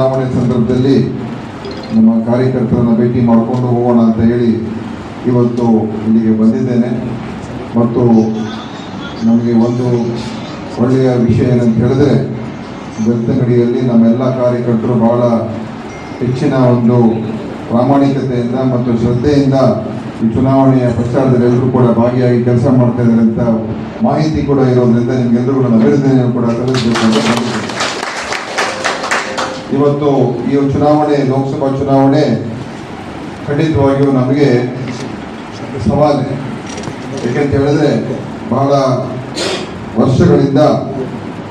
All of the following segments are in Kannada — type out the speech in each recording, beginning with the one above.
ಚುನಾವಣೆ ಸಂದರ್ಭದಲ್ಲಿ ನಮ್ಮ ಕಾರ್ಯಕರ್ತರನ್ನು ಭೇಟಿ ಮಾಡಿಕೊಂಡು ಹೋಗೋಣ ಅಂತ ಹೇಳಿ ಇವತ್ತು ಇಲ್ಲಿಗೆ ಬಂದಿದ್ದೇನೆ ಮತ್ತು ನಮಗೆ ಒಂದು ಒಳ್ಳೆಯ ವಿಷಯ ಏನಂತ ಹೇಳಿದ್ರೆ, ಬೆಳ್ತಂಗಡಿಯಲ್ಲಿ ನಮ್ಮೆಲ್ಲ ಕಾರ್ಯಕರ್ತರು ಬಹಳ ಹೆಚ್ಚಿನ ಒಂದು ಪ್ರಾಮಾಣಿಕತೆಯಿಂದ ಮತ್ತು ಶ್ರದ್ಧೆಯಿಂದ ಈ ಚುನಾವಣೆಯ ಪ್ರಚಾರದಲ್ಲಿ ಎಲ್ಲರೂ ಕೂಡ ಭಾಗಿಯಾಗಿ ಕೆಲಸ ಮಾಡ್ತಾ ಇದ್ದಾರೆ ಅಂತ ಮಾಹಿತಿ ಕೂಡ ಇರೋದ್ರಿಂದ ನಿಮಗೆಲ್ಲರೂ ಕೂಡ ಅಭಿನಂದನೆಯನ್ನು ಕೂಡ ಕಲಿಸಬೇಕು. ಇವತ್ತು ಈ ಚುನಾವಣೆ, ಲೋಕಸಭಾ ಚುನಾವಣೆ ಖಂಡಿತವಾಗಿಯೂ ನಮಗೆ ಸವಾಲೆ. ಏಕೆಂತ ಹೇಳಿದ್ರೆ ಬಹಳ ವರ್ಷಗಳಿಂದ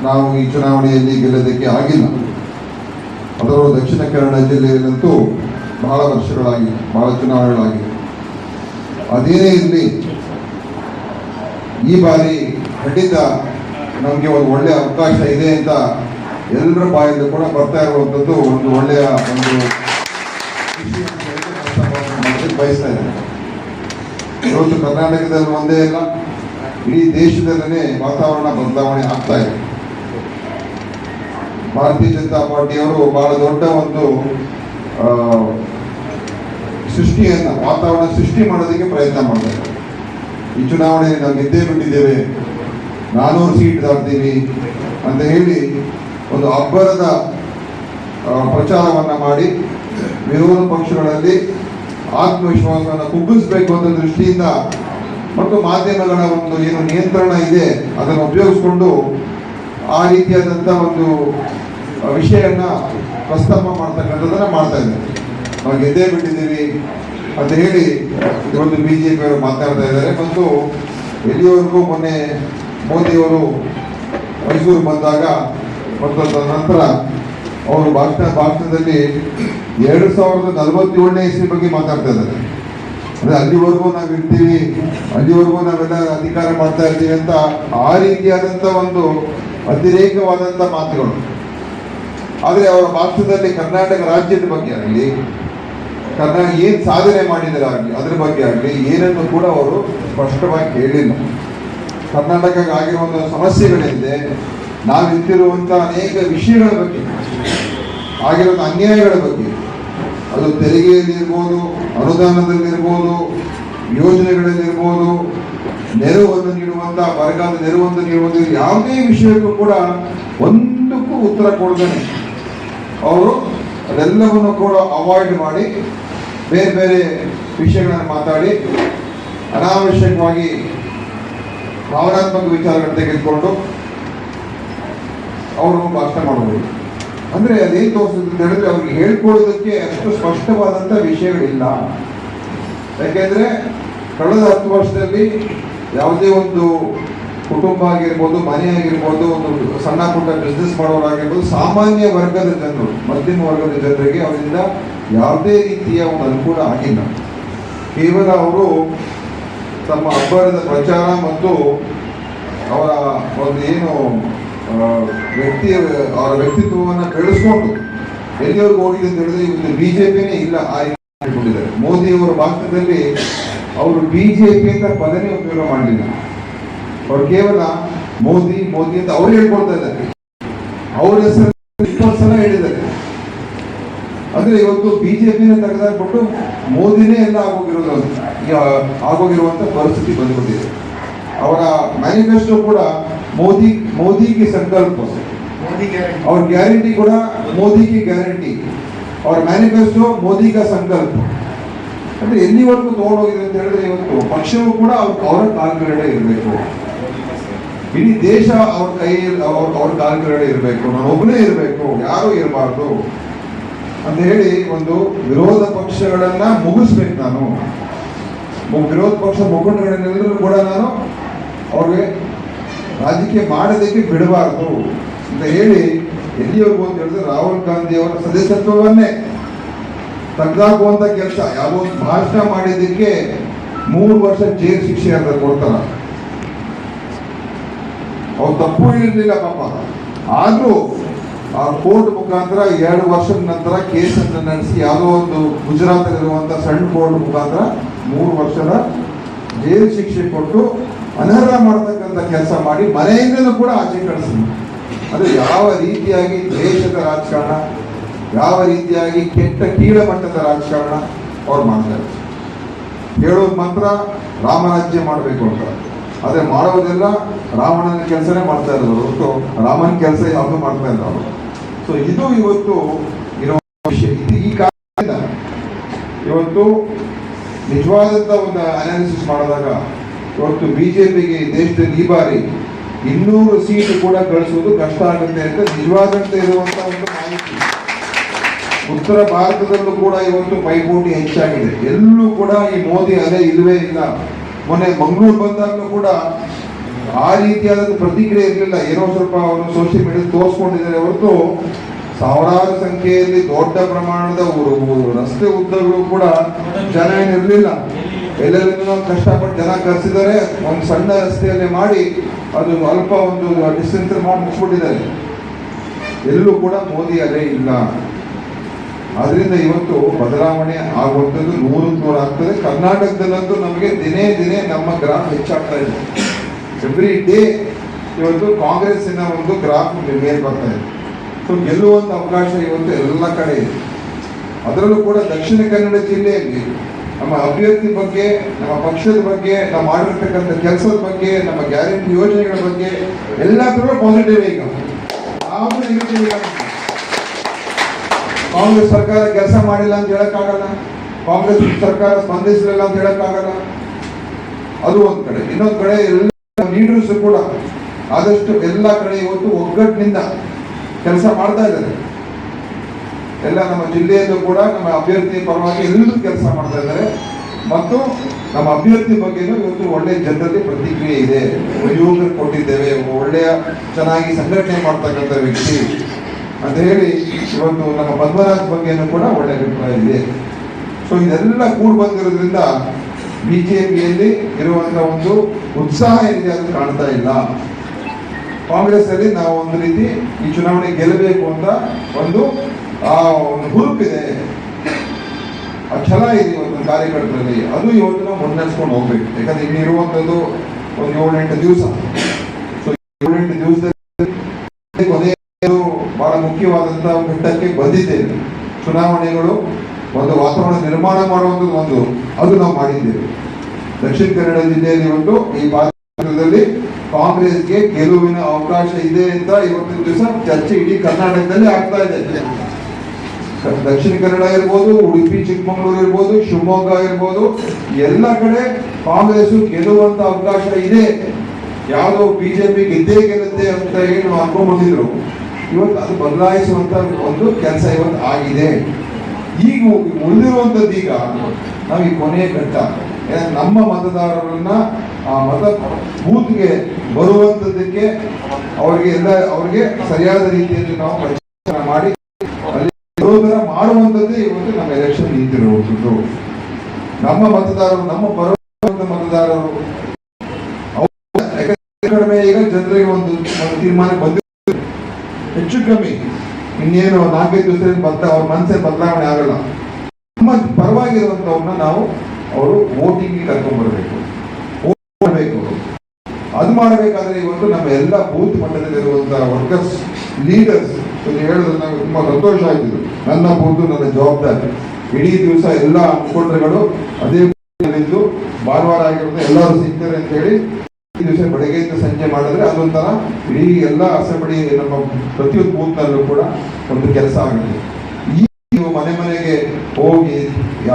ನಾವು ಈ ಚುನಾವಣೆಯಲ್ಲಿ ಗೆಲ್ಲೋದಕ್ಕೆ ಆಗಿಲ್ಲ. ಅದರಲ್ಲೂ ದಕ್ಷಿಣ ಕನ್ನಡ ಜಿಲ್ಲೆಯಲ್ಲಂತೂ ಬಹಳ ವರ್ಷಗಳಾಗಿವೆ ಬಹಳ ಚುನಾವಣೆಗಳಾಗಿವೆ ಅದೇನೇ ಇರಲಿ, ಈ ಬಾರಿ ಖಂಡಿತ ನಮಗೆ ಒಂದು ಒಳ್ಳೆಯ ಅವಕಾಶ ಇದೆ ಅಂತ ಎಲ್ಲರ ಬಾಯಿಂದ ಕೂಡ ಬರ್ತಾ ಇರುವಂಥದ್ದು ಒಂದು ಒಳ್ಳೆಯ ಒಂದು ಬಯಸ್ತಾ ಇದ್ದಾರೆ. ಇವತ್ತು ಕರ್ನಾಟಕದಲ್ಲಿ ಒಂದೇ ಇಲ್ಲ ಇಡೀ ದೇಶದಲ್ಲೇ ವಾತಾವರಣ ಬದಲಾವಣೆ ಆಗ್ತಾ ಇದೆ. ಭಾರತೀಯ ಜನತಾ ಪಾರ್ಟಿಯವರು ಬಹಳ ದೊಡ್ಡ ಒಂದು ಸೃಷ್ಟಿಯನ್ನ, ವಾತಾವರಣ ಸೃಷ್ಟಿ ಮಾಡೋದಕ್ಕೆ ಪ್ರಯತ್ನ ಮಾಡ್ತಾರೆ ಈ ಚುನಾವಣೆಯಲ್ಲಿ ನಾವು ಗೆದ್ದೇ ಬಿಟ್ಟಿದ್ದೇವೆ, ನಾನೂರು ಸೀಟ್ ದಾಟ್ತೀವಿ ಅಂತ ಹೇಳಿ ಒಂದು ಅಬ್ಬರದ ಪ್ರಚಾರವನ್ನು ಮಾಡಿ ವಿರೋಧ ಪಕ್ಷಗಳಲ್ಲಿ ಆತ್ಮವಿಶ್ವಾಸವನ್ನು ಕುಗ್ಗಿಸಬೇಕು ಅನ್ನೋ ದೃಷ್ಟಿಯಿಂದ ಮತ್ತು ಮಾಧ್ಯಮಗಳ ಒಂದು ಏನು ನಿಯಂತ್ರಣ ಇದೆ, ಅದನ್ನು ಉಪಯೋಗಿಸ್ಕೊಂಡು ಆ ರೀತಿಯಾದಂಥ ಒಂದು ವಿಷಯವನ್ನು ಪ್ರಸ್ತಾಪ ಮಾಡ್ತಕ್ಕಂಥದ್ದನ್ನು ಮಾಡ್ತಾ ಇದ್ದಾರೆ. ನಾವು ಗೆದ್ದೇ ಬಿಟ್ಟಿದ್ದೀವಿ ಅಂತ ಹೇಳಿ ಇವತ್ತು ಬಿ ಜೆ ಪಿಯವರು ಮಾತಾಡ್ತಾ ಇದ್ದಾರೆ. ಮತ್ತು ಎಲ್ಲಿಯವರೆಗೂ ಮೊನ್ನೆ ಮೋದಿಯವರು ಮೈಸೂರು ಬಂದಾಗ ಮತ್ತು ನಂತರ ಅವರು ಭಾಷಣ ಭಾಷಣದಲ್ಲಿ ಎರಡು ಸಾವಿರದ ನಲವತ್ತೇಳನೇ ಇಸ್ವಿ ಬಗ್ಗೆ ಮಾತಾಡ್ತಾ ಇದ್ದಾರೆ. ಅಂದ್ರೆ ಅಲ್ಲಿವರೆಗೂ ನಾವು ಇರ್ತೀವಿ, ಅಲ್ಲಿವರೆಗೂ ನಾವೆಲ್ಲ ಅಧಿಕಾರ ಮಾಡ್ತಾ ಇರ್ತೀವಿ ಅಂತ ಆ ರೀತಿಯಾದಂಥ ಒಂದು ಅತಿರೇಕವಾದಂಥ ಮಾತುಗಳು. ಆದರೆ ಅವರ ಭಾಷಣದಲ್ಲಿ ಕರ್ನಾಟಕ ರಾಜ್ಯದ ಬಗ್ಗೆ ಆಗಲಿ ಕರ್ನಾಟಕ ಏನು ಸಾಧನೆ ಮಾಡಿದರೆ ಆಗಲಿ, ಅದ್ರ ಬಗ್ಗೆ ಆಗಲಿ, ಏನನ್ನು ಕೂಡ ಅವರು ಸ್ಪಷ್ಟವಾಗಿ ಹೇಳಿಲ್ಲ. ಕರ್ನಾಟಕಕ್ಕೆ ಆಗಿರುವಂಥ ಸಮಸ್ಯೆಗಳೇನಿದೆ ನಾವು ನಿಂತಿರುವಂಥ ಅನೇಕ ವಿಷಯಗಳ ಬಗ್ಗೆ, ಆಗಿರುವಂತಹ ಅನ್ಯಾಯಗಳ ಬಗ್ಗೆ, ಅದು ತೆರಿಗೆಯಲ್ಲಿರ್ಬೋದು ಅನುದಾನದಲ್ಲಿರ್ಬೋದು ಯೋಜನೆಗಳಲ್ಲಿರ್ಬೋದು ನೆರವನ್ನು ನೀಡುವಂಥ ಬರಗಾಲ ನೆರವನ್ನು ನೀಡುವಂಥ ಯಾವುದೇ ವಿಷಯಕ್ಕೂ ಕೂಡ ಒಂದಕ್ಕೂ ಉತ್ತರ ಕೊಡ್ತಾನೆ ಅವರು ಅದೆಲ್ಲವನ್ನು ಕೂಡ ಅವಾಯ್ಡ್ ಮಾಡಿ ಬೇರೆ ಬೇರೆ ವಿಷಯಗಳನ್ನು ಮಾತಾಡಿ ಅನಾವಶ್ಯಕವಾಗಿ ಭಾವನಾತ್ಮಕ ವಿಚಾರಗಳನ್ನು ತೆಗೆದುಕೊಂಡು ಅವರು ಭಾಷಣ ಮಾಡಬಹುದು ಅಂದ್ರೆ ಅದೇನು ತೋರಿಸುತ್ತೆ ಅಂತ ಅವ್ರಿಗೆ ಹೇಳ್ಕೊಳ್ಳೋದಕ್ಕೆ ಅಷ್ಟು ಸ್ಪಷ್ಟವಾದಂಥ ವಿಷಯಗಳಿಲ್ಲ. ಯಾಕೆಂದ್ರೆ ಕಳೆದ ಹತ್ತು ವರ್ಷದಲ್ಲಿ ಯಾವುದೇ ಒಂದು ಕುಟುಂಬ ಆಗಿರ್ಬೋದು, ಮನೆ ಆಗಿರ್ಬೋದು, ಒಂದು ಸಣ್ಣ ಪುಟ್ಟ ಬಿಸ್ನೆಸ್ ಮಾಡೋರಾಗಿರ್ಬೋದು, ಸಾಮಾನ್ಯ ವರ್ಗದ ಜನರು, ಮಧ್ಯಮ ವರ್ಗದ ಜನರಿಗೆ ಅವರಿಂದ ಯಾವುದೇ ರೀತಿಯ ಒಂದು ಅನುಕೂಲ ಆಗಿಲ್ಲ. ಕೇವಲ ಅವರು ತಮ್ಮ ಅಬ್ಬರದ ಪ್ರಚಾರ ಮತ್ತು ಅವರ ಒಂದು ಏನು ವ್ಯಕ್ತಿಯ, ಅವರ ವ್ಯಕ್ತಿತ್ವವನ್ನು ಬೆಳೆಸ್ಕೊಂಡು ಎಲ್ಲಿವರೆಗೂ ಹೋಗಿದೆ ಅಂತ ಹೇಳಿದ್ರೆ ಇವತ್ತು ಬಿಜೆಪಿನೇ ಇಲ್ಲ, ಆ ರೀತಿ ಮಾಡಿಕೊಂಡಿದ್ದಾರೆ ಮೋದಿಯವರ ಭಾಷಣದಲ್ಲಿ ಅವರು ಬಿಜೆಪಿ ಅಂತ ಪದನೇ ಉಪಯೋಗ ಮಾಡಲಿಲ್ಲ. ಅವರು ಕೇವಲ ಮೋದಿ ಮೋದಿ ಅಂತ ಅವ್ರು ಹೇಳ್ಕೊಳ್ತಾ ಇದ್ದಾರೆ. ಅವ್ರ ಹೆಸರು ಇಪ್ಪತ್ತು ಸಲ ಹೇಳಿದ್ದಾರೆ. ಅಂದ್ರೆ ಇವತ್ತು ಬಿಜೆಪಿನ ತೆಗೆದಾಕ್ಬಿಟ್ಟು ಮೋದಿನೇ ಎಲ್ಲ ಆಗೋಗಿರೋದು ಆಗೋಗಿರುವಂತ ಪರಿಸ್ಥಿತಿ ಬಂದ್ಬಿಟ್ಟಿದೆ. ಅವರ ಮ್ಯಾನಿಫೆಸ್ಟೋ ಕೂಡ ಮೋದಿ ಮೋದಿಗೆ ಸಂಕಲ್ಪ. ಅವ್ರ ಗ್ಯಾರಂಟಿ ಕೂಡ ಮೋದಿಗೆ ಗ್ಯಾರಂಟಿ. ಅವ್ರ ಮ್ಯಾನಿಫೆಸ್ಟೋ ಮೋದಿಗ ಸಂಕಲ್ಪ. ಅಂದ್ರೆ ಎಲ್ಲಿವರೆಗೂ ತಗೊಂಡೋಗಿದೆ ಅಂತ ಹೇಳಿದ್ರೆ ಇವತ್ತು ಪಕ್ಷವೂ ಕೂಡ ಅವ್ರ ಅವರ ಕಾಲ್ ಇರಬೇಕು. ಇಡೀ ದೇಶ ಅವ್ರ ಕೈಯಲ್ಲಿ ಅವ್ರ ಅವ್ರ ಕಾಲ್ ಇರಬೇಕು. ನಾನು ಒಬ್ಬನೇ ಇರಬೇಕು ಯಾರೂ ಇರಬಾರ್ದು ಅಂತ ಹೇಳಿ ಒಂದು ವಿರೋಧ ಪಕ್ಷಗಳನ್ನ ಮುಗಿಸ್ಬೇಕು ನಾನು. ವಿರೋಧ ಪಕ್ಷ ಮುಖಂಡಗಳನ್ನೆಲ್ಲರೂ ಕೂಡ ನಾನು ಅವ್ರಿಗೆ ರಾಜಕೀಯ ಮಾಡೋದಕ್ಕೆ ಬಿಡಬಾರ್ದು ಅಂತ ಹೇಳಿ ಎಲ್ಲಿಯವರೆಗೂ ಅಂತ ಹೇಳಿದ್ರೆ ರಾಹುಲ್ ಗಾಂಧಿ ಅವರ ಸದಸ್ಯತ್ವವನ್ನೇ ತಗ್ದಾಕುವಂತ ಕೆಲಸ. ಯಾವ ಒಂದು ಭಾಷಣ ಮಾಡಿದ್ದಕ್ಕೆ ಮೂರು ವರ್ಷ ಜೈಲು ಶಿಕ್ಷೆ ಅಂತ ಕೊಡ್ತಾರ. ಅವ್ರು ತಪ್ಪು ಇರಲಿಲ್ಲ ಪಾಪ. ಆದ್ರೂ ಆ ಕೋರ್ಟ್ ಮುಖಾಂತರ ಎರಡು ವರ್ಷದ ನಂತರ ಕೇಸನ್ನು ನಡೆಸಿ ಯಾವುದೋ ಒಂದು ಗುಜರಾತ್ ಇರುವಂತ ಸಣ್ಣ ಕೋರ್ಟ್ ಮುಖಾಂತರ ಮೂರು ವರ್ಷದ ಜೈಲು ಶಿಕ್ಷೆ ಕೊಟ್ಟು ಅನರ್ಹ ಮಾಡತಕ್ಕಂಥ ಕೆಲಸ ಮಾಡಿ ಮನೆಯಿಂದಲೂ ಕೂಡ ಆಚೆ ಕಳಿಸಿದ್ರು ಅದು ಯಾವ ರೀತಿಯಾಗಿ ದೇಶದ ರಾಜಕಾರಣ, ಯಾವ ರೀತಿಯಾಗಿ ಕೆಟ್ಟ ಕೀಳಮಟ್ಟದ ರಾಜಕಾರಣ ಅವ್ರು ಮಾಡ್ತಾರೆ. ಹೇಳೋದು ಮಾತ್ರ ರಾಮರಾಜ್ಯ ಮಾಡಬೇಕು ಅಂತ. ಆದರೆ ಮಾಡೋದೆಲ್ಲ ರಾವಣನ ಕೆಲಸನೇ ಮಾಡ್ತಾ ಇರೋದು, ಹೊರತು ರಾಮನ ಕೆಲಸ ಯಾವುದು ಮಾಡ್ತಾ ಇಲ್ಲ ಅವರು. ಸೊ ಇದು ಇವತ್ತು ಇರೋ ವಿಷಯ. ಇದು ಈ ಕಾರಣದಿಂದ ಇವತ್ತು ನಿಜವಾದಂಥ ಒಂದು ಅನಾಲಿಸಿಸ್ ಮಾಡಿದಾಗ ಇವತ್ತು ಬಿಜೆಪಿಗೆ ದೇಶದಲ್ಲಿ ಈ ಬಾರಿ ಇನ್ನೂರು ಸೀಟು ಕೂಡ ಗಳಿಸುವುದು ಕಷ್ಟ ಆಗುತ್ತೆ ಅಂತ ನಿಜವಾದಂತೆ ಇರುವಂತ ಒಂದು ಮಾಹಿತಿ. ಉತ್ತರ ಭಾರತದಲ್ಲೂ ಕೂಡ ಇವತ್ತು ಪೈಪೋಟಿ ಹೆಚ್ಚಾಗಿದೆ. ಎಲ್ಲೂ ಕೂಡ ಈ ಮೋದಿ ಅದೇ ಇಲ್ಲವೇ ಇಲ್ಲ. ಮೊನ್ನೆ ಮಂಗಳೂರು ಬಂದಾಗಲೂ ಕೂಡ ಆ ರೀತಿಯಾದ ಪ್ರತಿಕ್ರಿಯೆ ಇರಲಿಲ್ಲ. ಏನೋ ಸ್ವಲ್ಪ ಅವರು ಸೋಷಿಯಲ್ ಮೀಡಿಯಾ ತೋರಿಸ್ಕೊಂಡಿದ್ದಾರೆ. ಹೊರತು ಸಾವಿರಾರು ಸಂಖ್ಯೆಯಲ್ಲಿ ದೊಡ್ಡ ಪ್ರಮಾಣದ ರಸ್ತೆ ಉದ್ದಗಳು ಕೂಡ ಜನ ಏನಿರಲಿಲ್ಲ. ಎಲ್ಲೆಲ್ಲಿಂದ ಕಷ್ಟಪಟ್ಟು ಜನ ಕರೆಸಿದ್ದಾರೆ. ಒಂದು ಸಣ್ಣ ರಸ್ತೆಯಲ್ಲಿ ಮಾಡಿ ಅದು ಅಲ್ಪ ಒಂದು ಡಿಸ್ಟೆನ್ಸ್ ಮಾಡಿ ಮುಗಿಸ್ಬಿಟ್ಟಿದ್ದಾರೆ. ಎಲ್ಲೂ ಕೂಡ ಮೋದಿ ಅದೇ ಇಲ್ಲ. ಅದರಿಂದ ಇವತ್ತು ಬದಲಾವಣೆ ಆಗುವಂಥದ್ದು ನೂರು ನೂರು ಆಗ್ತದೆ. ಕರ್ನಾಟಕದಲ್ಲಂತೂ ನಮಗೆ ದಿನೇ ದಿನೇ ನಮ್ಮ ಗ್ರಾಫ್ ಹೆಚ್ಚಾಗ್ತಾ ಇದೆ. ಎವ್ರಿ ಡೇ ಇವತ್ತು ಕಾಂಗ್ರೆಸ್ಸಿನ ಒಂದು ಗ್ರಾಫ್ ಮೇಲೆ ಬರ್ತಾ ಇದೆ. ಸೊ ಗೆಲ್ಲುವಂಥ ಅವಕಾಶ ಇವತ್ತು ಎಲ್ಲ ಕಡೆ ಇದೆ. ಅದರಲ್ಲೂ ಕೂಡ ದಕ್ಷಿಣ ಕನ್ನಡ ಜಿಲ್ಲೆಯಲ್ಲಿ ನಮ್ಮ ಅಭ್ಯರ್ಥಿ ಬಗ್ಗೆ, ನಮ್ಮ ಪಕ್ಷದ ಬಗ್ಗೆ, ನಾವು ಮಾಡಿರ್ತಕ್ಕಂಥ ಕೆಲಸದ ಬಗ್ಗೆ, ನಮ್ಮ ಗ್ಯಾರಂಟಿ ಯೋಜನೆಗಳ ಬಗ್ಗೆ ಎಲ್ಲ ಕೂಡ ಪಾಸಿಟಿವ್ ಈಗ. ಕಾಂಗ್ರೆಸ್ ಸರ್ಕಾರ ಕೆಲಸ ಮಾಡಿಲ್ಲ ಅಂತ ಹೇಳಕ್ಕಾಗಲ್ಲ ಕಾಂಗ್ರೆಸ್ ಸರ್ಕಾರ ಸ್ಪಂದಿಸಲಿಲ್ಲ ಅಂತ ಹೇಳಕ್ಕಾಗಲ್ಲ ಅದು ಒಂದು ಕಡೆ. ಇನ್ನೊಂದು ಕಡೆ ಎಲ್ಲ ಲೀಡರ್ಸ್ ಕೂಡ ಆದಷ್ಟು ಎಲ್ಲ ಕಡೆ ಇವತ್ತು ಒಗ್ಗಟ್ಟಿನಿಂದ ಕೆಲಸ ಮಾಡ್ತಾ ಇದ್ದಾರೆ. ಎಲ್ಲ ನಮ್ಮ ಜಿಲ್ಲೆಯಲ್ಲೂ ಕೂಡ ನಮ್ಮ ಅಭ್ಯರ್ಥಿ ಪರವಾಗಿ ಎಲ್ಲರೂ ಕೆಲಸ ಮಾಡ್ತಾ ಇದ್ದಾರೆ. ಮತ್ತು ನಮ್ಮ ಅಭ್ಯರ್ಥಿ ಬಗ್ಗೆನೂ ಇವತ್ತು ಒಳ್ಳೆ ಜನರಲ್ಲಿ ಪ್ರತಿಕ್ರಿಯೆ ಇದೆ. ಯುವಕರು ಕೊಟ್ಟಿದ್ದೇವೆ. ಒಳ್ಳೆಯ, ಚೆನ್ನಾಗಿ ಸಂಘಟನೆ ಮಾಡ್ತಕ್ಕಂಥ ವ್ಯಕ್ತಿ. ಅಂತ ಹೇಳಿ ಇವತ್ತು ನಮ್ಮ ಪದ್ಮರಾಜ್ ಬಗ್ಗೆನೂ ಕೂಡ ಒಳ್ಳೆ ಅಭಿಪ್ರಾಯ ಇದೆ. ಸೊ ಇದೆಲ್ಲ ಕೂಡಿ ಬಂದಿರೋದ್ರಿಂದ ಬಿ ಜೆ ಪಿಯಲ್ಲಿ ಇರುವಂಥ ಒಂದು ಉತ್ಸಾಹ ಏನಿದೆ ಅಂತ ಕಾಣ್ತಾ ಇಲ್ಲ. ಕಾಂಗ್ರೆಸ್ ಅಲ್ಲಿ ನಾವು ಒಂದು ರೀತಿ ಈ ಚುನಾವಣೆ ಗೆಲ್ಲಬೇಕು ಅಂತ ಒಂದು ಆ ಒಂದು ಹುರುಪಿದೆ. ಆ ಛಲ ಇದೆ ಒಂದು ಕಾರ್ಯಕರ್ತರಲ್ಲಿ ಅದು ಇವತ್ತು ನಾವು ಮುನ್ನಡೆಸ್ಕೊಂಡು ಹೋಗ್ಬೇಕು. ಯಾಕಂದ್ರೆ ಇಲ್ಲಿ ಇರುವಂತದ್ದು ಒಂದು ಏಳೆಂಟು ದಿವಸ. ಸೊ ಏಳೆಂಟು ದಿವಸದಲ್ಲಿ ಕೊನೆಯದು ಬಹಳ ಮುಖ್ಯವಾದಂತಹ ಘಟ್ಟಕ್ಕೆ ಬಂದಿದ್ದೇವೆ. ಚುನಾವಣೆಗಳು ಒಂದು ವಾತಾವರಣ ನಿರ್ಮಾಣ ಮಾಡುವಂಥದ್ದು ಒಂದು, ಅದು ನಾವು ಮಾಡಿದ್ದೇವೆ. ದಕ್ಷಿಣ ಕನ್ನಡ ಜಿಲ್ಲೆಯಲ್ಲಿ ಇವತ್ತು ಈ ಪಾತ್ರದಲ್ಲಿ ಕಾಂಗ್ರೆಸ್ಗೆ ಗೆಲುವಿನ ಅವಕಾಶ ಇದೆ ಅಂತ ಇವತ್ತಿನ ದಿವಸ ಚರ್ಚೆ ಇಡೀ ಕರ್ನಾಟಕದಲ್ಲಿ ಆಗ್ತಾ ಇದೆ. ದಕ್ಷಿಣ ಕನ್ನಡ ಇರ್ಬೋದು, ಉಡುಪಿ, ಚಿಕ್ಕಮಗಳೂರು ಇರ್ಬೋದು, ಶಿವಮೊಗ್ಗ ಇರ್ಬೋದು, ಎಲ್ಲ ಕಡೆ ಕಾಂಗ್ರೆಸ್ ಗೆಲ್ಲುವಂತ ಅವಕಾಶ ಇದೆ. ಯಾವುದೋ ಬಿಜೆಪಿ ಗೆದ್ದೇ ಗೆಲ್ಲುತ್ತೆ ಅಂತ ಏನು ಅನ್ಕೊಂಡ್ಬಂದಿದ್ರು ಇವತ್ತು ಅದು ಬದಲಾಯಿಸುವಂತ ಒಂದು ಕೆಲಸ ಇವತ್ತು ಆಗಿದೆ. ಈಗ ಉಳಿದಿರುವಂತದ್ದು ಈಗ ನಾವು ಈ ಕೊನೆಯ ಘಟ್ಟ. ನಮ್ಮ ಮತದಾರರನ್ನ ಆ ಮತ ಬೂತ್ಗೆ ಬರುವಂತದ್ದಕ್ಕೆ ಅವರಿಗೆ ಎಲ್ಲ, ಅವರಿಗೆ ಸರಿಯಾದ ರೀತಿಯಲ್ಲಿ ನಾವು ಪರಿಚಯ ಮಾಡಿ ಅಲ್ಲಿ ವಿರೋಧ ಮಾಡುವಂಥದ್ದೇ ಇವತ್ತು ನಮ್ಮ ಎಲೆಕ್ಷನ್ ನಿಂತಿರುವುದು ನಮ್ಮ ಮತದಾರರು, ನಮ್ಮ ಬರುವಂತ ಮತದಾರರು ಕಡಿಮೆ ಈಗ ಜನರಿಗೆ ಒಂದು ಒಂದು ತೀರ್ಮಾನ ಬಂದಿದೆ. ಹೆಚ್ಚು ಕಮ್ಮಿ. ಇನ್ನೇನು ನಾಲ್ಕೈದು ದಿವಸದಲ್ಲಿ ಬರ್ತಾ ಅವ್ರ ಮನಸ್ಸೇ ಬದಲಾವಣೆ ಆಗಲ್ಲ. ನಮ್ಮ ಪರವಾಗಿರುವಂತವ್ರನ್ನ ನಾವು ಅವರು ವೋಟಿಂಗ್ ಕರ್ಕೊಂಡ್ಬರ್ಬೇಕು ಮಾಡಬೇಕು. ಅದು ಮಾಡಬೇಕಾದ್ರೆ ಇವತ್ತು ನಮ್ಮ ಎಲ್ಲ ಬೂತ್ ಮಟ್ಟದಲ್ಲಿರುವಂತಹ ವರ್ಕರ್ಸ್, ಲೀಡರ್ಸ್ ಹೇಳಿದ್ರೆ ನನಗೆ ತುಂಬಾ ಸಂತೋಷ ಆಯ್ತು ನನ್ನ ಬೂತು ನನ್ನ ಜವಾಬ್ದಾರಿ. ಇಡೀ ದಿವಸ ಎಲ್ಲ ಮುಖಂಡರುಗಳು ಅದೇ ಇದ್ದು ಭಾನುವಾರ ಆಗಿರುತ್ತೆ ಎಲ್ಲರೂ ಸಿಗ್ತಾರೆ ಅಂತ ಹೇಳಿ ಈ ದಿವಸ ಬೆಳಗ್ಗೆಯಿಂದ ಸಂಜೆ ಮಾಡಿದ್ರೆ ಅದೊಂಥರ ಇಡೀ ಎಲ್ಲ ಅಸೆಂಬ್ಲಿ ನಮ್ಮ ಪ್ರತಿಯೊಂದು ಬೂತ್ನಲ್ಲೂ ಕೂಡ ಒಂದು ಕೆಲಸ ಆಗಿದೆ ಈ ನೀವು ಮನೆ ಮನೆಗೆ ಹೋಗಿ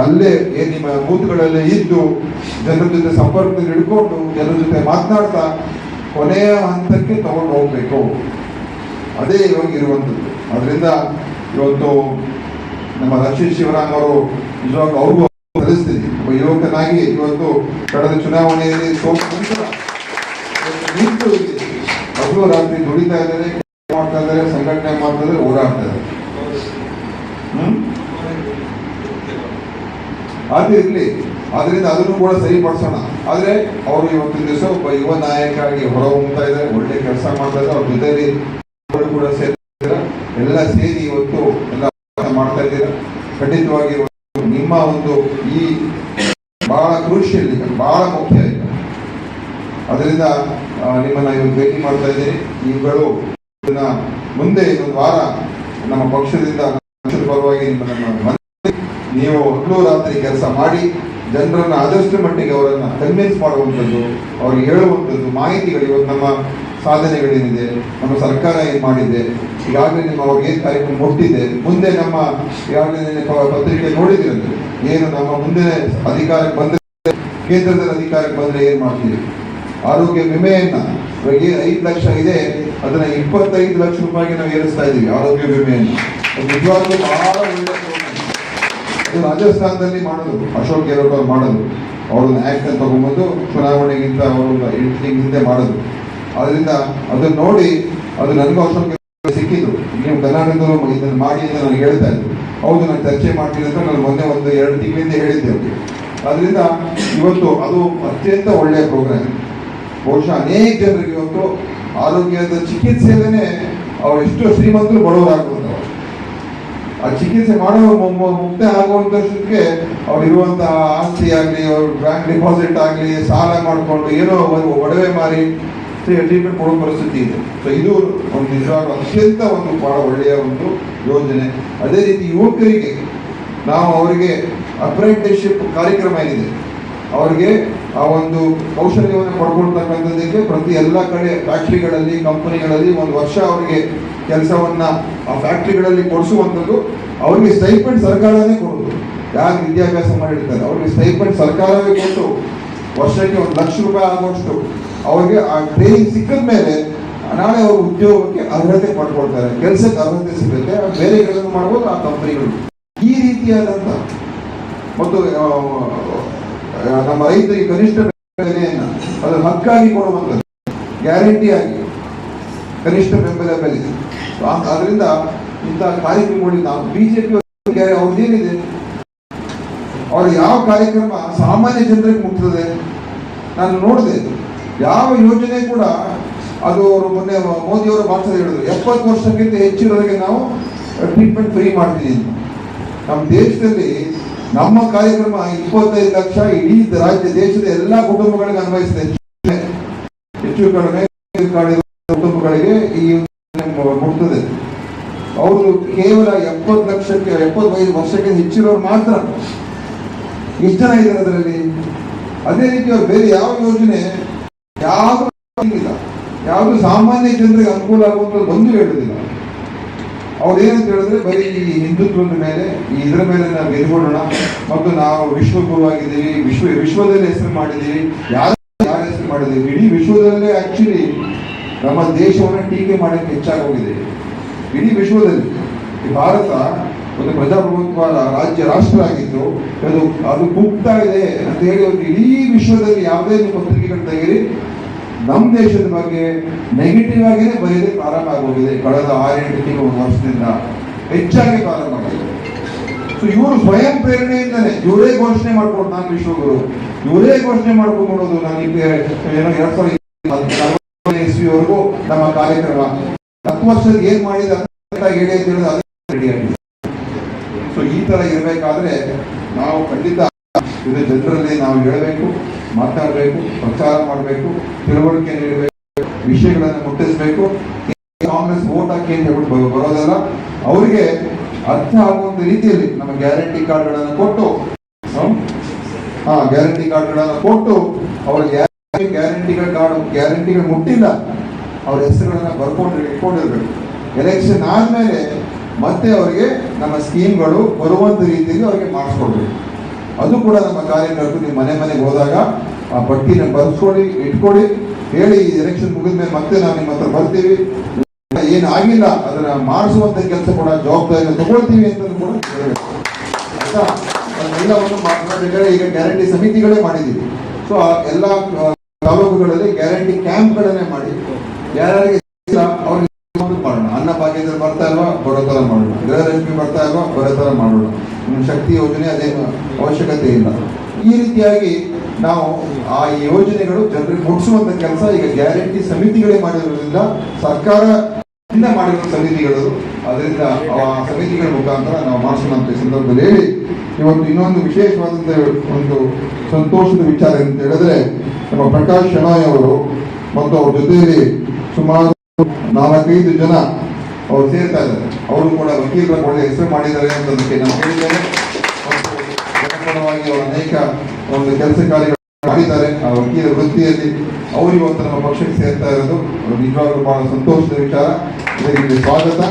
ಅಲ್ಲೇ ನಿಮ್ಮ ಬೂತ್ಗಳಲ್ಲೇ ಇದ್ದು ಜನರ ಜೊತೆ ಸಂಪರ್ಕದಲ್ಲಿ ಹಿಡ್ಕೊಂಡು ಜನರ ಜೊತೆ ಮಾತನಾಡ್ತಾ ಕೊನೆಯ ಹಂತಕ್ಕೆ ತಗೊಂಡು ಹೋಗ್ಬೇಕು. ಅದೇ ಇವಾಗ ಇರುವಂಥದ್ದು. ಅದರಿಂದ ಇವತ್ತು ನಮ್ಮ ರಕ್ಷಿತ್ ಶಿವರಾಮ್ ಅವರು ನಿಜವಾಗ ಅವ್ರಿಗೂ ಸಲ್ಲಿಸ್ತೀನಿ ಒಬ್ಬ ಯುವಕನಾಗಿ ಇವತ್ತು ಕಳೆದ ಚುನಾವಣೆಯಲ್ಲಿ ಸೋತ ನಿಂತು ಹಗಲು ರಾತ್ರಿ ದುಡಿತಾ ಇದ್ದಾರೆ ಮಾಡ್ತಾ ಇದ್ದಾರೆ, ಸಂಘಟನೆ ಮಾಡ್ತಾ ಓಡಾಡ್ತಾರೆ ಓಡಾಡ್ತಾ ಇದ್ದಾರೆ. ಅದು ಇರ್ಲಿ. ಅದರಿಂದ ಅದನ್ನು ಕೂಡ ಸರಿಪಡಿಸೋಣ ಆದ್ರೆ ಅವರು ಇವತ್ತಿನ ದಿವಸ ಒಬ್ಬ ಯುವ ನಾಯಕ ಆಗಿ ಹೊರ ಹೋಗ್ತಾ ಇದ್ದಾರೆ, ಒಳ್ಳೆ ಕೆಲಸ ಮಾಡ್ತಾ ಇದ್ದಾರೆ, ಅವ್ರ ಜೊತೆಯಲ್ಲಿ ಕೂಡ ಸೇರ್ತಿದ್ದೀರಾ ಎಲ್ಲ ಸೇರಿ ಕೆಲಸ ಮಾಡ್ತಾ ಇದ್ದೀರಾ? ಖಂಡಿತವಾಗಿ ನಿಮ್ಮ ಒಂದು ಈ ಬಹಳ ಕ್ರೂಷಿಯಲ್ ಬಹಳ ಮುಖ್ಯ ಅದರಿಂದ ನಿಮ್ಮನ್ನ ಇವತ್ತು ಭೇಟಿ ಮಾಡ್ತಾ ಇದ್ದೀನಿ. ಇದನ್ನ ಮುಂದೆ ಇನ್ನೊಂದು ವಾರ ನಮ್ಮ ಪಕ್ಷದಿಂದ ಪಕ್ಷದ ಪರವಾಗಿ ನಿಮ್ಮನ್ನ ನೀವು ಹಗಲು ರಾತ್ರಿ ಕೆಲಸ ಮಾಡಿ, ಜನರನ್ನು ಆದಷ್ಟು ಮಟ್ಟಿಗೆ ಅವರನ್ನ ಕನ್ವಿನ್ಸ್ ಮಾಡುವಂಥದ್ದು, ಅವ್ರಿಗೆ ಹೇಳುವಂಥದ್ದು, ಮಾಹಿತಿಗಳು ಇವತ್ತು ನಮ್ಮ ಸಾಧನೆಗಳೇನಿದೆ, ನಮ್ಮ ಸರ್ಕಾರ ಏನು ಮಾಡಿದೆ, ಈಗಾಗಲೇ ನಿಮ್ಮ ಅವ್ರಿಗೆ ಏನು ಕಾರ್ಯಕ್ರಮ ಮುಟ್ಟಿದೆ, ಮುಂದೆ ನಮ್ಮ ಈಗಾಗಲೇ ಪತ್ರಿಕೆ ನೋಡಿದಿರಂತೆ ಏನು ನಮ್ಮ ಮುಂದೆ ಅಧಿಕಾರಕ್ಕೆ ಬಂದರೆ, ಕೇಂದ್ರದಲ್ಲಿ ಅಧಿಕಾರಕ್ಕೆ ಬಂದರೆ ಏನು ಮಾಡ್ತೀವಿ ಆರೋಗ್ಯ ವಿಮೆಯನ್ನ, ಇವಾಗ ಐದು ಲಕ್ಷ ಇದೆ, ಅದನ್ನ ಇಪ್ಪತ್ತೈದು ಲಕ್ಷ ರೂಪಾಯಿಗೆ ನಾವು ಏರಿಸ್ತಾ ಇದ್ದೀವಿ ಆರೋಗ್ಯ ವಿಮೆಯನ್ನು. ನಿಜವಾಗ್ಲೂ ಬಹಳ ಒಳ್ಳೆಯ ರಾಜಸ್ಥಾನದಲ್ಲಿ ಮಾಡೋದು, ಅಶೋಕ್ ಗೆಹ್ಲೋಟ್ ಅವ್ರು ಮಾಡೋದು. ಅವ್ರನ್ನ ಆಕ್ಷನ್ ತಗೊಂಬಂದು, ಚುನಾವಣೆಗಿಂತ ಅವರು ಎಂಟು ತಿಂಗಳ ಹಿಂದೆ ಮಾಡೋದು. ಅದರಿಂದ ಅದನ್ನ ನೋಡಿ ಅದು ನನಗೂ ಸಿಕ್ಕಿದ್ರು ನೀವು ಕರ್ನಾಟಕದಲ್ಲೂ ಇದನ್ನು ಮಾಡಿ ಅಂತ ನನಗೆ ಹೇಳ್ತಾ ಇದ್ರು ಹೌದು, ನಾನು ಚರ್ಚೆ ಮಾಡ್ತೀನಿ ಅಂತ ನಾನು ಮೊನ್ನೆ ಒಂದು ಎರಡು ತಿಂಗಳಿಂದ ಹೇಳಿದ್ದೆ ಅವ್ರಿಗೆ. ಅದರಿಂದ ಇವತ್ತು ಅದು ಅತ್ಯಂತ ಒಳ್ಳೆಯ ಪ್ರೋಗ್ರಾಮ್ ಬಹುಶಃ ಅನೇಕ ಜನರಿಗೆ ಇವತ್ತು ಆರೋಗ್ಯದ ಚಿಕಿತ್ಸೆಯಲ್ಲೇ ಅವ್ರು ಎಷ್ಟು ಶ್ರೀಮಂತರು ಬಡವರಾಗುವಂಥವ್ರು. ಆ ಚಿಕಿತ್ಸೆ ಮಾಡೋ ಮುಕ್ತ ಆಗುವಂತಷ್ಟಕ್ಕೆ ಅವ್ರು ಇರುವಂತಹ ಆಸ್ತಿ ಆಗಲಿ ಅವ್ರ ಬ್ಯಾಂಕ್ ಡಿಪಾಸಿಟ್ ಆಗಲಿ, ಸಾಲ ಮಾಡಿಕೊಂಡು ಏನೋ ಒಡವೆ ಮಾರಿ ಟ್ರೀಟ್ಮೆಂಟ್ ಕೊಡೋ ಪರಿಸ್ಥಿತಿ ಇದೆ. ಸೊ ಇದು ಒಂದು ನಿಜವಾಗ್ಲೂ ಅತ್ಯಂತ ಒಂದು ಭಾಳ ಒಳ್ಳೆಯ ಒಂದು ಯೋಜನೆ. ಅದೇ ರೀತಿ ಯುವಕರಿಗೆ ನಾವು ಅವರಿಗೆ ಅಪ್ರೆಂಟಿಸ್ಶಿಪ್ ಕಾರ್ಯಕ್ರಮ ಏನಿದೆ, ಅವರಿಗೆ ಆ ಒಂದು ಕೌಶಲ್ಯವನ್ನು ಪಡ್ಕೊಳ್ತಕ್ಕಂಥದ್ದಕ್ಕೆ ಪ್ರತಿ ಎಲ್ಲ ಕಡೆ ಫ್ಯಾಕ್ಟ್ರಿಗಳಲ್ಲಿ, ಕಂಪನಿಗಳಲ್ಲಿ ಒಂದು ವರ್ಷ ಅವರಿಗೆ ಕೆಲಸವನ್ನು ಆ ಫ್ಯಾಕ್ಟ್ರಿಗಳಲ್ಲಿ ಕೊಡಿಸುವಂಥದ್ದು ಅವರಿಗೆ ಸ್ಟೈಪೆಂಡ್ ಸರ್ಕಾರನೇ ಕೊಡೋದು ಯಾರು ವಿದ್ಯಾಭ್ಯಾಸ ಮಾಡಿರ್ತಾರೆ, ಅವ್ರಿಗೆ ಸ್ಟೈಪೆಂಡ್ ಸರ್ಕಾರವೇ ಕೊಟ್ಟು ವರ್ಷಕ್ಕೆ ಒಂದು ಲಕ್ಷ ರೂಪಾಯಿ ಆಗುವಷ್ಟು ಅವ್ರಿಗೆ ಆ ಟ್ರೈನಿಂಗ್ ಸಿಕ್ಕಿದ ಮೇಲೆ ನಾಳೆ ಅವ್ರ ಉದ್ಯೋಗಕ್ಕೆ ಅರ್ಹತೆ ಪಡ್ಕೊಳ್ತಾರೆ. ಕೆಲಸಕ್ಕೆ ಅರ್ಹತೆ ಸಿಗುತ್ತೆ. ಬೇರೆ ಕೆಲಸ ಮಾಡ್ಬೋದು ಆ ಕಂಪನಿಗಳು ಈ ರೀತಿಯಾದಂಥ ಮತ್ತು ನಮ್ಮ ರೈತರಿಗೆ ಕನಿಷ್ಠ ಬೆಲೆಯನ್ನ ಅದರ ಹಕ್ಕಾಗಿ ಕೊಡುವಂಥದ್ದು. ಗ್ಯಾರಂಟಿ ಆಗಿ ಕನಿಷ್ಠ ಬೆಂಬಲ ಬೆಲೆ ಅದರಿಂದ ಇಂಥ ಕಾರ್ಯಕ್ರಮಗಳು ನಾವು ಬಿಜೆಪಿ ಅವ್ರದ್ದೇನಿದೆ ಅವ್ರ ಯಾವ ಕಾರ್ಯಕ್ರಮ ಸಾಮಾನ್ಯ ಜನರಿಗೆ ಮುಟ್ತದೆ? ನಾನು ನೋಡಿದೆ ಯಾವ ಯೋಜನೆ ಕೂಡ ಅದು ಅವರು ಮೊನ್ನೆ ಮೋದಿಯವರು ಭಾಷಣ ಹೇಳಿದ್ರು. ಎಪ್ಪತ್ತು ವರ್ಷಕ್ಕಿಂತ ಹೆಚ್ಚಿರೋರಿಗೆ ನಾವು ಟ್ರೀಟ್ಮೆಂಟ್ ಫ್ರೀ ಮಾಡ್ತಿದ್ದೀವಿ ನಮ್ಮ ದೇಶದಲ್ಲಿ ನಮ್ಮ ಕಾರ್ಯಕ್ರಮ ಇಪ್ಪತ್ತೈದು ಲಕ್ಷ ಇಡೀ ರಾಜ್ಯ ದೇಶದ ಎಲ್ಲ ಕುಟುಂಬಗಳಿಗೆ ಅನ್ವಯಿಸಿದೆ. ಹೆಚ್ಚು ಕಡಿಮೆ ಕುಟುಂಬಗಳಿಗೆ ಈ ಮುಟ್ತದೆ ಅವರು ಕೇವಲ ಎಪ್ಪತ್ತು ಲಕ್ಷಕ್ಕೆ, ಎಪ್ಪತ್ತೈದು ವರ್ಷಕ್ಕೆ ಹೆಚ್ಚಿರೋರು ಮಾತ್ರ. ಎಷ್ಟು ಜನ ಇದ್ದಾರೆ ಅದರಲ್ಲಿ ಅದೇ ರೀತಿ ಬೇರೆ ಯಾವ ಯೋಜನೆ ಯಾವುದು ಯಾವುದು ಸಾಮಾನ್ಯ ಜನರಿಗೆ ಅನುಕೂಲ ಆಗುವಂಥದ್ದು ಒಂದು ಹೇಳುದಿಲ್ಲ. ಅವ್ರು ಏನಂತ ಹೇಳಿದ್ರೆ ಬರೀ ಈ ಹಿಂದುತ್ವದ ಮೇಲೆ, ಈ ಇದರ ಮೇಲೆ ನಾವು ಗೆದ್ಕೊಳ್ಳೋಣ ಮತ್ತು ನಾವು ವಿಶ್ವಗುರುವಾಗಿದ್ದೀವಿ, ವಿಶ್ವ, ವಿಶ್ವದಲ್ಲಿ ಹೆಸರು ಮಾಡಿದ್ದೀವಿ. ಯಾರು ಯಾರ ಹೆಸರು ಮಾಡಿದ್ದೀವಿ? ಇಡೀ ವಿಶ್ವದಲ್ಲೇ ಆಕ್ಚುಲಿ ನಮ್ಮ ದೇಶವನ್ನು ಟೀಕೆ ಮಾಡಕ್ಕೆ ಹೆಚ್ಚಾಗೋಗಿದೆ ಇಡೀ ವಿಶ್ವದಲ್ಲಿ. ಭಾರತ ಒಂದು ಪ್ರಜಾಪ್ರಭುತ್ವ ರಾಜ್ಯ ರಾಷ್ಟ್ರ ಆಗಿದ್ದು ಅದು ಅದು ಕುಗ್ತಾ ಇದೆ ಅಂತ ಹೇಳಿ ಒಂದು ಇಡೀ ವಿಶ್ವದಲ್ಲಿ ಯಾವುದೇ ಪತ್ರಿಕೆಗಳು ತೆಗೀರಿ ನಮ್ಮ ದೇಶದ ಬಗ್ಗೆ ನೆಗೆಟಿವ್ ಆಗಿನೇ ಬರೆಯೋದಕ್ಕೆ ಪ್ರಾರಂಭ ಆಗೋಗಿದೆ. ಕಳೆದ ಆರೆಂಟು ತಿಂಗಳು ವರ್ಷದಿಂದ ಹೆಚ್ಚಾಗಿ ಪ್ರಾರಂಭ ಆಗಿದೆ. ಸೊ ಇವರು ಸ್ವಯಂ ಪ್ರೇರಣೆಯಿಂದಲೇ, ಇವರೇ ಘೋಷಣೆ ಮಾಡ್ಕೊಂಡು ನಾನು ವಿಶ್ವಗುರು. ಇವರೇ ಘೋಷಣೆ ಮಾಡ್ಕೊಂಡ್ಬಿಡೋದು ನನಗೆ ಏನೋ ಎರಡ್ ಇಸ್ವಿವರೆಗೂ ನಮ್ಮ ಕಾರ್ಯಕ್ರಮ. ಹತ್ತು ವರ್ಷದ ಏನ್ ಮಾಡಿದ ಅಂತ ರೆಡಿ ಆಗಿದೆ ಸೊ ಈ ತರ ಇರಬೇಕಾದ್ರೆ ನಾವು ಖಂಡಿತ ಇದು ಜನರಲ್ಲಿ ನಾವು ಹೇಳಬೇಕು, ಮಾತಾಡಬೇಕು, ಪ್ರಚಾರ ಮಾಡಬೇಕು, ತಿಳುವಳಿಕೆ ನೀಡಬೇಕು, ವಿಷಯಗಳನ್ನು ಮುಟ್ಟಿಸಬೇಕು. ಕಾಂಗ್ರೆಸ್ ವೋಟ್ ಹಾಕಿ ಅಂತ ಹೇಳ್ಬಿಟ್ಟು ಬರೋದಲ್ಲ, ಅವರಿಗೆ ಅರ್ಥ ಆಗುವಂತ ರೀತಿಯಲ್ಲಿ ನಮ್ಮ ಗ್ಯಾರಂಟಿ ಕಾರ್ಡ್ಗಳನ್ನು ಕೊಟ್ಟು? ಹಾ, ಗ್ಯಾರಂಟಿ ಕಾರ್ಡ್ಗಳನ್ನು ಕೊಟ್ಟು, ಅವ್ರಿಗೆ ಗ್ಯಾರಂಟಿಗಳ ಕಾರ್ಡ್ ಗ್ಯಾರಂಟಿಗಳು ಮುಟ್ಟಿಲ್ಲ, ಅವ್ರ ಹೆಸರುಗಳನ್ನ ಬರ್ಕೊಂಡು ಇಟ್ಕೊಂಡಿರ್ಬೇಕು. ಎಲೆಕ್ಷನ್ ಆದ್ಮೇಲೆ ಮತ್ತೆ ಅವರಿಗೆ ನಮ್ಮ ಸ್ಕೀಮ್ಗಳು ಬರುವಂತ ರೀತಿಯಲ್ಲಿ ಅವರಿಗೆ ಮಾಡಿಸ್ಕೊಡ್ಬೇಕು. ಅದು ಕೂಡ ನಮ್ಮ ಕಾರ್ಯಕರ್ತರು ನಿಮ್ಮ ಮನೆ ಮನೆಗೆ ಹೋದಾಗ ಆ ಪಟ್ಟಿನ ಬರ್ಸ್ಕೊಡಿ ಇಟ್ಕೊಡಿ ಹೇಳಿ ಎಲೆಕ್ಷನ್ ಮುಗಿದ್ಮೇಲೆ ಮತ್ತೆ ನಾವು ನಿಮ್ಮ ಹತ್ರ ಬರ್ತೀವಿ. ಏನಾಗಿಲ್ಲ ಅದನ್ನ ಮಾಡಿಸುವಂತ ಕೆಲಸ ಕೂಡ ಜವಾಬ್ದಾರಿ ತಗೊಳ್ತೀವಿ ಅಂತ ಕೂಡ ಅದನ್ನೆಲ್ಲವನ್ನು ಮಾತನಾಡಿದರೆ ಈಗ ಗ್ಯಾರಂಟಿ ಸಮಿತಿಗಳೇ ಮಾಡಿದ್ದೀವಿ. ಸೊ ಎಲ್ಲ ತಾಲೂಕುಗಳಲ್ಲಿ ಗ್ಯಾರಂಟಿ ಕ್ಯಾಂಪ್ಗಳನ್ನೇ ಮಾಡಿ. ಇಲ್ಲ ಅವ್ರಿಗೆ ಮಾಡೋಣ. ಅನ್ನ ಭಾಗ್ಯದಲ್ಲಿ ಬರ್ತಾ ಇಲ್ವಾ? ಬರೋ ಥರ ಮಾಡೋಣ. ಗೃಹಲಕ್ಷ್ಮಿ ಬರ್ತಾ ಇಲ್ವಾ? ಬರೋ ಥರ ಮಾಡೋಣ. ನಿಮ್ಮ ಶಕ್ತಿ ಯೋಜನೆ ಅದೇನು ಅವಶ್ಯಕತೆ ಇಲ್ಲ ಈ ರೀತಿಯಾಗಿ ನಾವು ಆ ಯೋಜನೆಗಳು ಜನರಿಗೆ ಮುಟ್ಟಿಸುವಂತ ಕೆಲಸ, ಈಗ ಗ್ಯಾರಂಟಿ ಸಮಿತಿಗಳೇ ಮಾಡಿರೋದ್ರಿಂದ ಸರ್ಕಾರ ಮಾಡಿರುವ ಮಾಡಿರೋ ಸಮಿತಿಗಳು, ಅದರಿಂದ ಆ ಸಮಿತಿಗಳ ಮುಖಾಂತರ ನಾವು ಮಾಡಿಸೋಣ ಸಂದರ್ಭದಲ್ಲಿ ಹೇಳಿ, ಇವತ್ತು ಇನ್ನೊಂದು ವಿಶೇಷವಾದಂತ ಒಂದು ಸಂತೋಷದ ವಿಚಾರ ಅಂತ ಹೇಳಿದ್ರೆ, ನಮ್ಮ ಪ್ರಕಾಶ್ ಶೆಣಾಯ್ ಅವರು ಮತ್ತು ಅವ್ರ ಜೊತೆಯಲ್ಲಿ ಸುಮಾರು ನಾಲ್ಕೈದು ಜನ ಅವ್ರು ಸೇರ್ತಾ ಇದ್ದಾರೆ. ಅವರು ಕೂಡ ವಕೀಲರ ಒಳ್ಳೆ ಹೆಸರು ಮಾಡಿದ್ದಾರೆ ಅಂತ ನಾನು ಹೇಳಿದ್ದೇವೆ ಮತ್ತು ಜನಪರವಾಗಿ ಅವರು ಅನೇಕ ಒಂದು ಕೆಲಸ ಕಾರ್ಯಗಳು ಮಾಡಿದ್ದಾರೆ. ಆ ವಕೀಲ ವೃತ್ತಿಯಲ್ಲಿ ಅವರು ಇವತ್ತು ನಮ್ಮ ಪಕ್ಷಕ್ಕೆ ಸೇರ್ತಾ ಇರೋದು. ನಿಜವಾಗ್ಲೂ ಬಹಳ ಸಂತೋಷದ ವಿಚಾರ. ಇದಕ್ಕೆ ಸ್ವಾಗತ.